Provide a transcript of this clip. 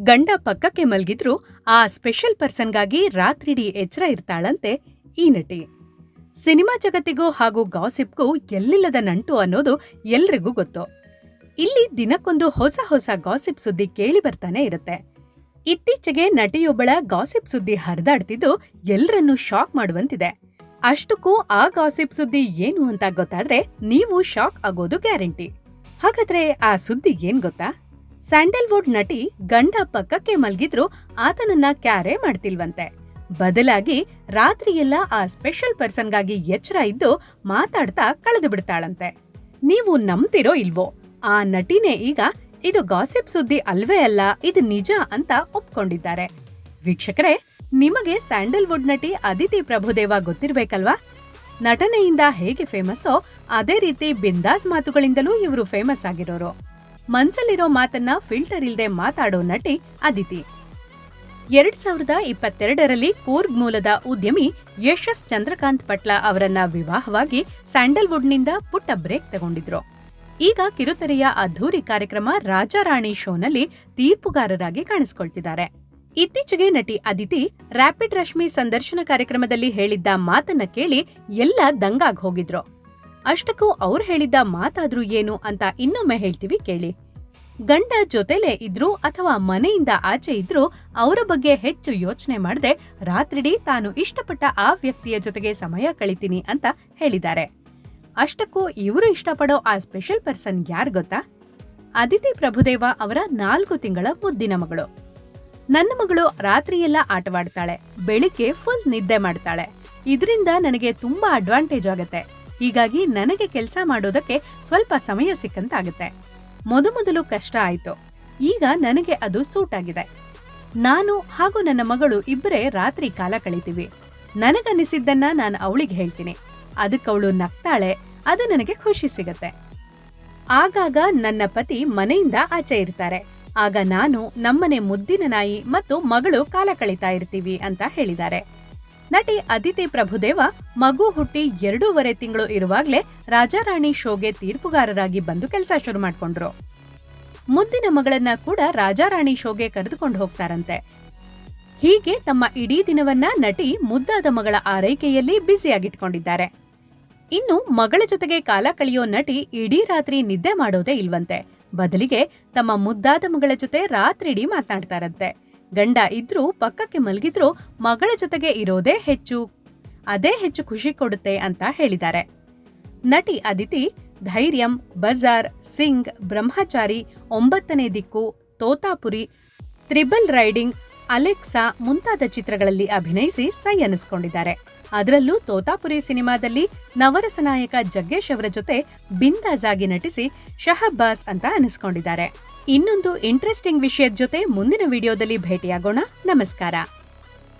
ಗಂಡ ಪಕ್ಕಕ್ಕೆ ಮಲಗಿದ್ರು ಆ ಸ್ಪೆಷಲ್ ಪರ್ಸನ್ಗಾಗಿ ರಾತ್ರಿಡೀ ಎಚ್ಚರ ಇರ್ತಾಳಂತೆ ಈ ನಟಿ. ಸಿನಿಮಾ ಜಗತ್ತಿಗೂ ಹಾಗೂ ಗಾಸಿಪ್ಗೂ ಎಲ್ಲಿಲ್ಲದ ನಂಟು ಅನ್ನೋದು ಎಲ್ರಿಗೂ ಗೊತ್ತು. ಇಲ್ಲಿ ದಿನಕ್ಕೊಂದು ಹೊಸ ಹೊಸ ಗಾಸಿಪ್ ಸುದ್ದಿ ಕೇಳಿ ಬರ್ತಾನೆ ಇರುತ್ತೆ. ಇತ್ತೀಚೆಗೆ ನಟಿಯೊಬ್ಬಳ ಗಾಸಿಪ್ ಸುದ್ದಿ ಹರಿದಾಡ್ತಿದ್ದು ಎಲ್ಲರನ್ನೂ ಶಾಕ್ ಮಾಡುವಂತಿದೆ. ಅಷ್ಟಕ್ಕೂ ಆ ಗಾಸಿಪ್ ಸುದ್ದಿ ಏನು ಅಂತ ಗೊತ್ತಾದ್ರೆ ನೀವು ಶಾಕ್ ಆಗೋದು ಗ್ಯಾರಂಟಿ. ಹಾಗಾದ್ರೆ ಆ ಸುದ್ದಿ ಏನ್ ಗೊತ್ತಾ? ಸ್ಯಾಂಡಲ್ವುಡ್ ನಟಿ ಗಂಡ ಪಕ್ಕಕ್ಕೆ ಮಲ್ಗಿದ್ರು ಆತನನ್ನ ಕ್ಯಾರೆ ಮಾಡ್ತಿಲ್ವಂತೆ. ಬದಲಾಗಿ ರಾತ್ರಿಯೆಲ್ಲ ಆ ಸ್ಪೆಷಲ್ ಪರ್ಸನ್ಗಾಗಿ ಎಚ್ಚರ ಇದ್ದು ಮಾತಾಡ್ತಾ ಕಳೆದು ಬಿಡ್ತಾಳಂತೆ. ನೀವು ನಂಬ್ತಿರೋ ಇಲ್ವೋ? ಆ ನಟಿನೇ ಈಗ ಇದು ಗಾಸಿಪ್ ಸುದ್ದಿ ಅಲ್ವೇ ಅಲ್ಲ, ಇದು ನಿಜ ಅಂತ ಒಪ್ಕೊಂಡಿದ್ದಾರೆ. ವೀಕ್ಷಕರೇ, ನಿಮಗೆ ಸ್ಯಾಂಡಲ್ವುಡ್ ನಟಿ ಅದಿತಿ ಪ್ರಭುದೇವ ಗೊತ್ತಿರ್ಬೇಕಲ್ವಾ? ನಟನೆಯಿಂದ ಹೇಗೆ ಫೇಮಸ್ಸೋ ಅದೇ ರೀತಿ ಬಿಂದಾಸ್ ಮಾತುಗಳಿಂದಲೂ ಇವರು ಫೇಮಸ್ ಆಗಿರೋರು. ಮನ್ಸಲ್ಲಿರೋ ಮಾತನ್ನ ಫಿಲ್ಟರ್ ಇಲ್ಲದೆ ಮಾತಾಡೋ ನಟಿ ಅದಿತಿ ಎರಡ್ ಸಾವಿರದ ಇಪ್ಪತ್ತೆರಡರಲ್ಲಿ ಕೂರ್ಗ್ ಮೂಲದ ಉದ್ಯಮಿ ಯಶಸ್ ಚಂದ್ರಕಾಂತ್ ಪಟ್ಲ ಅವರನ್ನ ವಿವಾಹವಾಗಿ ಸ್ಯಾಂಡಲ್ವುಡ್ನಿಂದ ಪುಟ್ಟ ಬ್ರೇಕ್ ತಗೊಂಡಿದ್ರು. ಈಗ ಕಿರುತೆರೆಯ ಅದ್ಧೂರಿ ಕಾರ್ಯಕ್ರಮ ರಾಜಾರಾಣಿ ಶೋನಲ್ಲಿ ತೀರ್ಪುಗಾರರಾಗಿ ಕಾಣಿಸಿಕೊಳ್ತಿದ್ದಾರೆ. ಇತ್ತೀಚೆಗೆ ನಟಿ ಅದಿತಿ ರ್ಯಾಪಿಡ್ ರಶ್ಮಿ ಸಂದರ್ಶನ ಕಾರ್ಯಕ್ರಮದಲ್ಲಿ ಹೇಳಿದ್ದ ಮಾತನ್ನ ಕೇಳಿ ಎಲ್ಲ ದಂಗಾಗ್ ಹೋಗಿದ್ರು. ಅಷ್ಟಕ್ಕೂ ಅವ್ರು ಹೇಳಿದ್ದ ಮಾತಾದ್ರೂ ಏನು ಅಂತ ಇನ್ನೊಮ್ಮೆ ಹೇಳ್ತೀವಿ ಕೇಳಿ. ಗಂಡ ಜೊತೆಲೇ ಇದ್ರು ಅಥವಾ ಮನೆಯಿಂದ ಆಚೆ ಇದ್ರು ಅವರ ಬಗ್ಗೆ ಹೆಚ್ಚು ಯೋಚನೆ ಮಾಡದೆ ರಾತ್ರಿಡೀ ತಾನು ಇಷ್ಟಪಟ್ಟ ಆ ವ್ಯಕ್ತಿಯ ಜೊತೆಗೆ ಸಮಯ ಕಳಿತೀನಿ ಅಂತ ಹೇಳಿದ್ದಾರೆ. ಅಷ್ಟಕ್ಕೂ ಇವರು ಇಷ್ಟಪಡೋ ಆ ಸ್ಪೆಷಲ್ ಪರ್ಸನ್ ಯಾರು ಗೊತ್ತಾ? ಅದಿತಿ ಪ್ರಭುದೇವ ಅವರ ನಾಲ್ಕು ತಿಂಗಳ ಮುದ್ದಿನ ಮಗಳು. ನನ್ನ ಮಗಳು ರಾತ್ರಿಯೆಲ್ಲ ಆಟವಾಡ್ತಾಳೆ, ಬೆಳಿಗ್ಗೆ ಫುಲ್ ನಿದ್ದೆ ಮಾಡ್ತಾಳೆ. ಇದರಿಂದ ನನಗೆ ತುಂಬಾ ಅಡ್ವಾಂಟೇಜ್ ಆಗತ್ತೆ. ಹೀಗಾಗಿ ನನಗೆ ಕೆಲಸ ಮಾಡೋದಕ್ಕೆ ಸ್ವಲ್ಪ ಸಮಯ ಸಿಕ್ಕಂತಾಗುತ್ತೆ. ಮೊದಮೊದಲು ಕಷ್ಟ ಆಯ್ತು. ಈಗ ನನಗೆ ಅದು ಸೂಟ್ ಆಗಿದೆ ನಾನು ಹಾಗೂ ನನ್ನ ಮಗಳು ಇಬ್ಬರೇ ರಾತ್ರಿ ಕಾಲ ಕಳಿತೀವಿ. ನನಗನ್ನಿಸಿದ್ದನ್ನ ನಾನು ಅವಳಿಗೆ ಹೇಳ್ತೀನಿ. ಅದಕ್ಕವಳು ನಗ್ತಾಳೆ, ಅದು ನನಗೆ ಖುಷಿ ಸಿಗತ್ತೆ. ಆಗಾಗ ನನ್ನ ಪತಿ ಮನೆಯಿಂದ ಆಚೆ ಇರ್ತಾರೆ. ಆಗ ನಾನು ನಮ್ಮನೆ ಮುದ್ದಿನ ನಾಯಿ ಮತ್ತು ಮಗಳು ಕಾಲ ಕಳೀತಾ ಇರ್ತೀವಿ ಅಂತ ಹೇಳಿದ್ದಾರೆ. ನಟಿ ಅದಿತಿ ಪ್ರಭುದೇವ ಮಗು ಹುಟ್ಟಿ ಎರಡೂವರೆ ತಿಂಗಳು ಇರುವಾಗಲೇ ರಾಜಾರಾಣಿ ಶೋಗೆ ತೀರ್ಪುಗಾರರಾಗಿ ಬಂದು ಕೆಲಸ ಶುರು ಮಾಡ್ಕೊಂಡ್ರು. ಮುಂದಿನ ಮಗಳನ್ನ ಕೂಡ ರಾಜಾರಾಣಿ ಶೋಗೆ ಕರೆದುಕೊಂಡು ಹೋಗ್ತಾರಂತೆ. ಹೀಗೆ ತಮ್ಮ ಇಡೀ ದಿನವನ್ನ ನಟಿ ಮುದ್ದಾದ ಮಗಳ ಆರೈಕೆಯಲ್ಲಿ ಬ್ಯುಸಿಯಾಗಿಟ್ಕೊಂಡಿದ್ದಾರೆ. ಇನ್ನು ಮಗಳ ಜೊತೆಗೆ ಕಾಲ ಕಳೆಯೋ ನಟಿ ಇಡೀ ರಾತ್ರಿ ನಿದ್ದೆ ಮಾಡೋದೇ ಇಲ್ವಂತೆ. ಬದಲಿಗೆ ತಮ್ಮ ಮುದ್ದಾದ ಮಗಳ ಜೊತೆ ರಾತ್ರಿಡೀ ಮಾತನಾಡ್ತಾರಂತೆ. ಗಂಡ ಇದ್ರೂ ಪಕ್ಕಕ್ಕೆ ಮಲಗಿದ್ರೂ ಮಗಳ ಜೊತೆಗೆ ಇರೋದೇ ಹೆಚ್ಚು. ಅದೇ ಹೆಚ್ಚು ಖುಷಿ ಕೊಡುತ್ತೆ ಅಂತ ಹೇಳಿದ್ದಾರೆ. ನಟಿ ಅದಿತಿ, ಧೈರ್ಯಂ, ಬಜಾರ್, ಸಿಂಗ್, ಬ್ರಹ್ಮಚಾರಿ, ಒಂಬತ್ತನೇ ದಿಕ್ಕು, ತೋತಾಪುರಿ, ತ್ರಿಬಲ್ ರೈಡಿಂಗ್, ಅಲೆಕ್ಸಾ ಮುಂತಾದ ಚಿತ್ರಗಳಲ್ಲಿ ಅಭಿನಯಿಸಿ ಸೈ ಅನ್ನಿಸ್ಕೊಂಡಿದ್ದಾರೆ ಅದರಲ್ಲೂ ತೋತಾಪುರಿ ಸಿನಿಮಾದಲ್ಲಿ ನವರಸ ನಾಯಕ ಜಗ್ಗೇಶ್ ಅವರ ಜೊತೆ ಬಿಂದಾಜ್ ಆಗಿ ನಟಿಸಿ ಶಹಬ್ಬಾಸ್ ಅಂತ ಅನಿಸ್ಕೊಂಡಿದ್ದಾರೆ. ಇನ್ನೊಂದು ಇಂಟ್ರೆಸ್ಟಿಂಗ್ ವಿಷಯದ ಜೊತೆ ಮುಂದಿನ ವಿಡಿಯೋದಲ್ಲಿ ಭೇಟಿಯಾಗೋಣ. ನಮಸ್ಕಾರ.